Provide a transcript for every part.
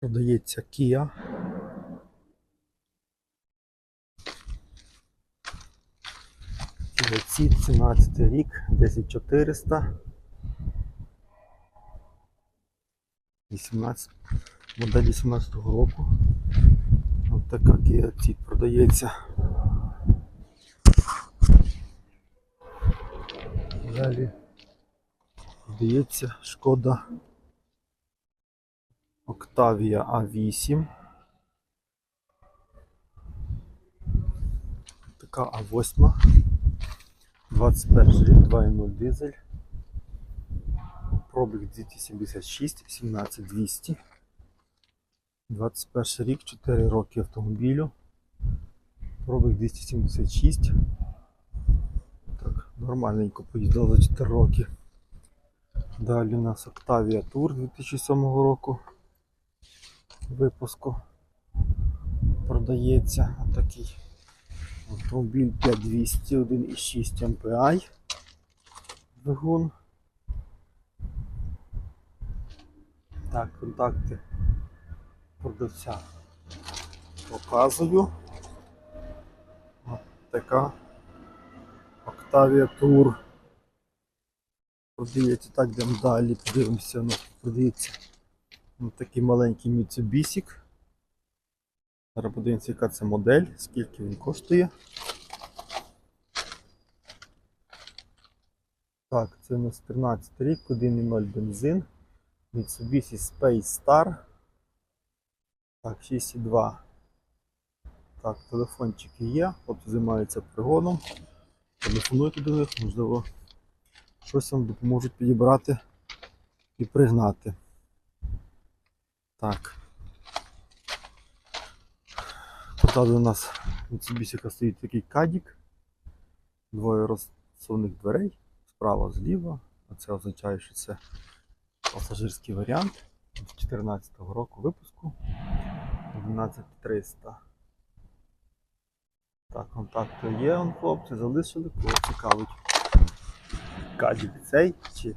Продається Kia. Ці 17 рік, 10400. 18, модель 18 року. Ось така Kia Ceed продається. Далі продається шкода Octavia A8. Така А8. 21 рік, 2.0 дизель. Пробіг 276, 17200. 21 рік, 4 роки автомобілю. Пробіг 276. Так, нормальненько поїздив за 4 роки. Далі у нас Octavia Tour 2007 року. Випуску продається такий автомобіль 5200 1,6 MPI. Двигун. Так, контакти продавця показую. От така Octavia Tour. Продається так, йдемо далі, подивимося, ну, продається Ось такий маленький Mitsubishi. Зараз подивимося, яка це модель, скільки він коштує. Так, це у нас 13 рік, 1.0 бензин. Mitsubishi Space Star. Так, 6.2. Так, телефончики є, хлопці займаються пригоном. Телефонуйте до них, можливо, щось вам допоможуть підібрати і пригнати. Так. Позаду у нас Mitsubishi стоїть такий кадік. Двоє розсувних дверей. Справа зліва. А це означає, що це пасажирський варіант 2014 року випуску 11300. Так, контакти є, он, хлопці, залишили, кого цікавить. Кадік цей чи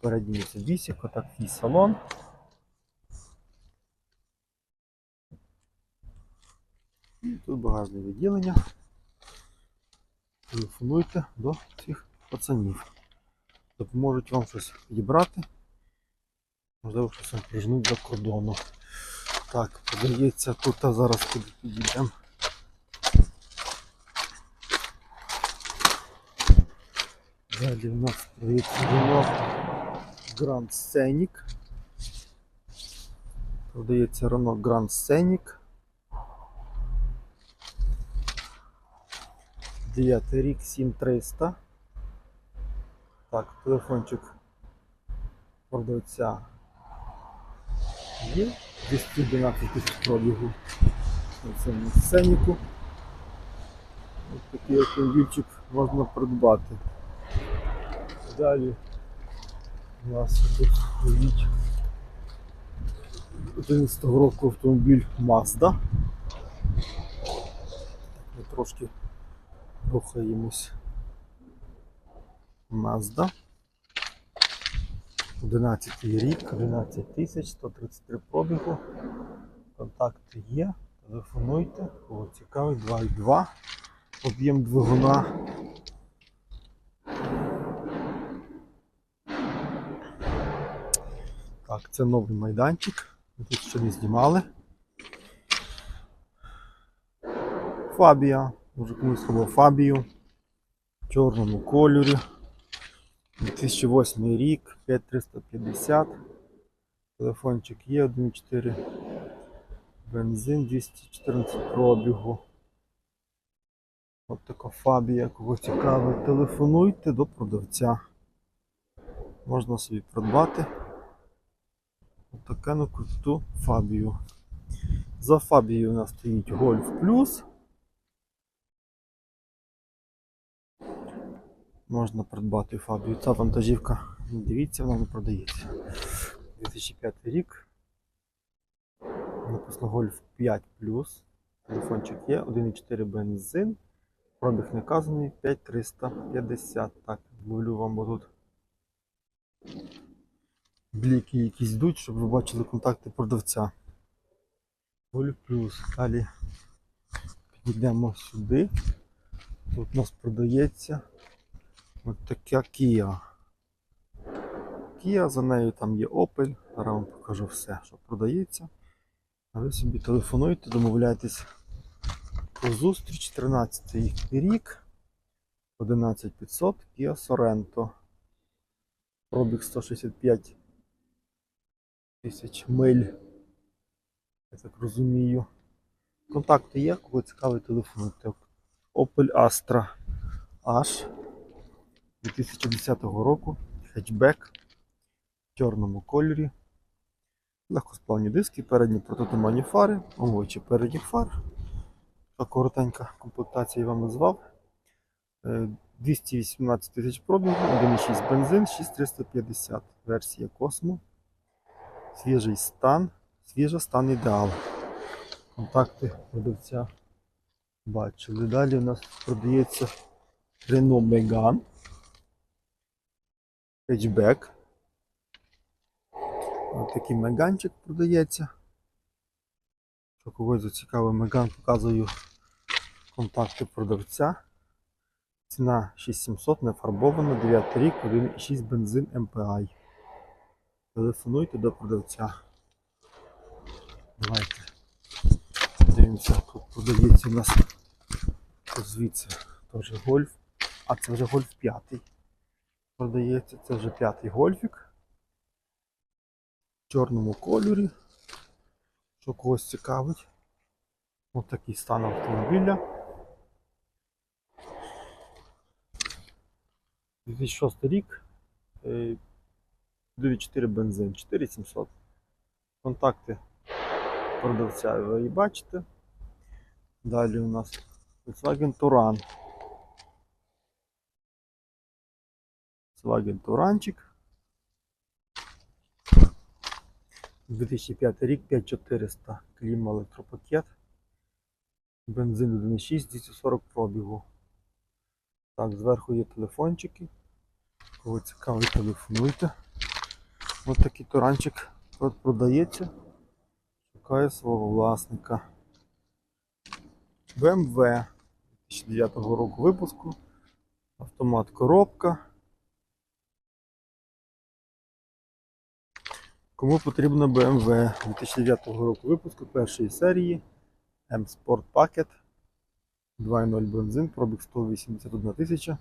передній Mitsubishi, отак і салон. І Тут багажне відділення. Телефонуйте до цих пацанів. Допоможуть вам щось підібрати. Можливо, щось вам прижнуть до кордону. Так, подається тут, а зараз куди підійдемо. Далі в нас Renault Grand Scenic. Продається Renault Grand Scenic. 9 рік 7300. Так, телефончик продавця є. 212 тисяч пробігу. На цьому сценіку. Ось такий автомобільчик можна придбати. Далі у нас тут стоїть 11 року автомобіль Mazda. Ми трошки рухаємось. Mazda. 11 рік, 11 тисяч, 133 пробігу. Контакти є. Телефонуйте, кого цікавить, 2,2. Об'єм двигуна. Так, це новий майданчик. Ми тут ще не знімали. Фабія. Може комусь Фабію в чорному кольорі. 2008 рік, 5350. Телефончик є 1.4. Бензин 214 пробігу. От така фабія, кого цікавить. Телефонуйте до продавця. Можна собі придбати. От таке на круту фабію. За фабією у нас стоїть Golf Plus. Можна придбати фабію. Ця вантажівка, дивіться, вона не продається. 2005 рік. Написано Golf 5 Телефончик є, 1,4 бензин. Пробіг не вказаний, 5350. Так, вмовлю вам тут. бліки якісь йдуть, щоб ви бачили контакти продавця. Воль плюс. Далі підійдемо сюди. Тут у нас продається от така Kia. Kia, за нею там є Opel. Зараз вам покажу все, що продається. А ви собі телефонуйте, домовляйтесь про зустріч 13 рік. 11500 Kia Sorento. Пробіг 165 тисяч миль. Я так розумію. Контакти є, кого цікавий телефонуйте. Opel Astra H 2010 року. Хетчбек в чорному кольорі. Легкосплавні диски, передні протитуманні фари, омовичі передніх фар. Така коротенька комплектація я вам назвав. Е, 218 тисяч пробігу, 1,6 бензин, 6350 версія Космо. Свіжий стан, свіжа стан ідеал. Контакти продавця бачили. Далі у нас продається Renault Megane. Хетчбек. Ось такий меганчик продається. Що когось зацікавив меган, показую контакти продавця. Ціна 6700, не фарбована, 9 рік, 1,6 бензин MPI. Телефонуйте до продавця. Давайте. Дивимося, тут продається у нас звідси теж гольф. А це вже гольф п'ятий. Продається, це вже п'ятий гольфік. В чорному кольорі. Що когось цікавить. Ось такий стан автомобіля. 2006 рік. е, 9,4 бензин, 4700. Контакти продавця ви бачите. Далі у нас Volkswagen Touran. Volkswagen Туранчик. 2005 рік, 5400 кліма електропакет. Бензин 1,6, 240 пробігу. Так, зверху є телефончики. Кого цікавий, телефонуйте. Ось такий туранчик продається. Шукає свого власника. BMW 2009 року випуску. Автомат коробка. Кому потрібно BMW 2009 року випуску першої серії M Sport Packet 2.0 бензин, пробіг 181 тисяча.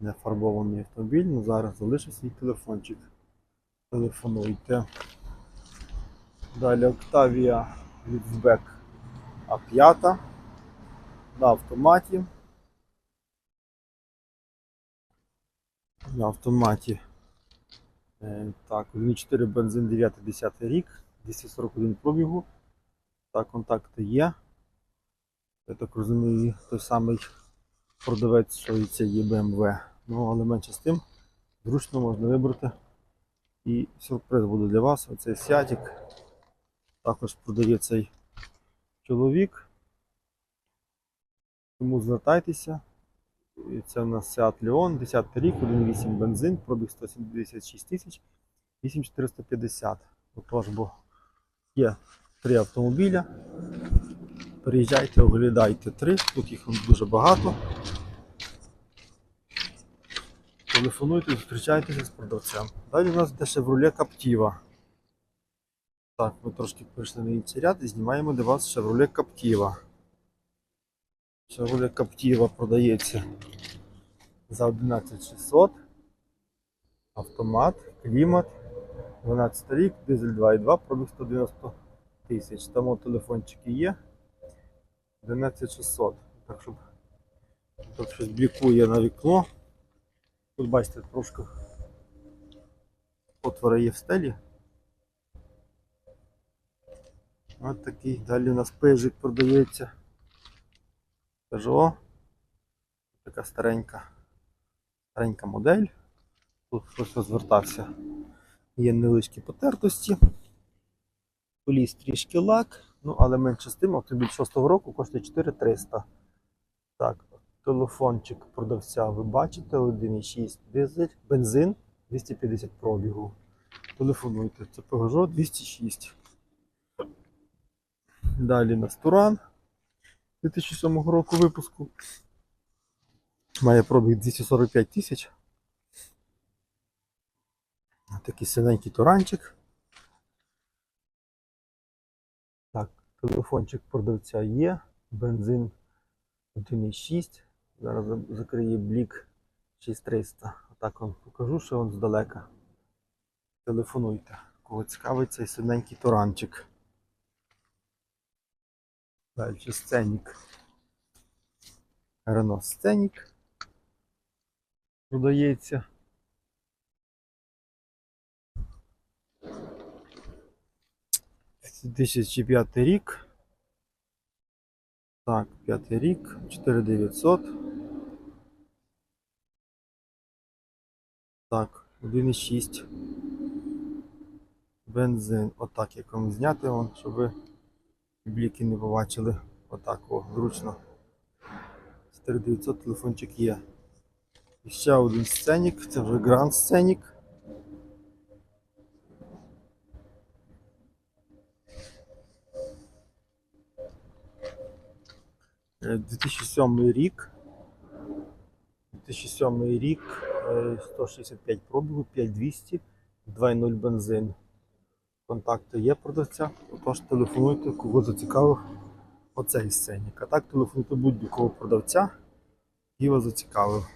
Нефарбований автомобіль, ну зараз залишив свій телефончик. Телефонуйте. Далі Octavia Liftback А5 на автоматі. На автоматі. Е, так, 1.4 бензин 9-10 рік, 241 пробігу. Так, контакти є. Я так розумію, той самий продавець, що і це є BMW. Ну, але менше з тим, зручно можна вибрати. І сюрприз буде для вас. Оцей сятик. Також продає цей чоловік. Тому звертайтеся. Це у нас Seat Leon, 10 рік, 1.8 бензин, пробіг 176 тисяч, 8450. Отож, бо є три автомобіля. Приїжджайте, оглядайте три, тут їх дуже багато. Телефонуйте, зустрічайтеся з продавцем. Далі у нас йде Chevrolet Captiva. Так, ми трошки перейшли на інший ряд і знімаємо для вас Chevrolet Captiva. Chevrolet Captiva продається за 11600. Автомат, клімат, 12 рік, дизель 2.2, пробіг 190 тисяч. От телефончики є. 11600. Так, щоб тут щось блікує на вікно. Тут бачите, трошки отвори є в стелі. Ось такий. Далі у нас пежик продається. Peugeot. Така старенька, старенька модель. Тут хтось розвертався. Є невеличкі потертості. Поліз трішки лак, ну але менше з тим, автомобіль 6-го року коштує 4300. Так, телефончик продавця ви бачите, 1,6 дизель, бензин 250 пробігу. телефонуйте. Це Peugeot 206. Далі нас Туран 2007 року випуску. Має пробіг 245 тисяч. Такий синенький туранчик. Так, телефончик продавця є. Бензин 1,6. Зараз закриє блік 6300. Отак вам покажу, що він здалека. Телефонуйте. Кого цікавить цей синенький туранчик. Далі сценік. Рено Сценік. Продається. Це 2005 рік. Так, п'ятий рік, 4900. Так, 1,6. Бензин. Отак, як вам зняти, вон, щоб ви бліки не побачили. Отак, о, зручно. 4900 телефончик є. І ще один сценік, це вже гранд сценік. Е, 2007 рік. 2007 рік, е, 165 пробігу, 5200, 2.0 бензин. Контакти є продавця, тож телефонуйте, кого зацікавив оцей сценік. А так телефонуйте будь-якого продавця, який вас зацікавив.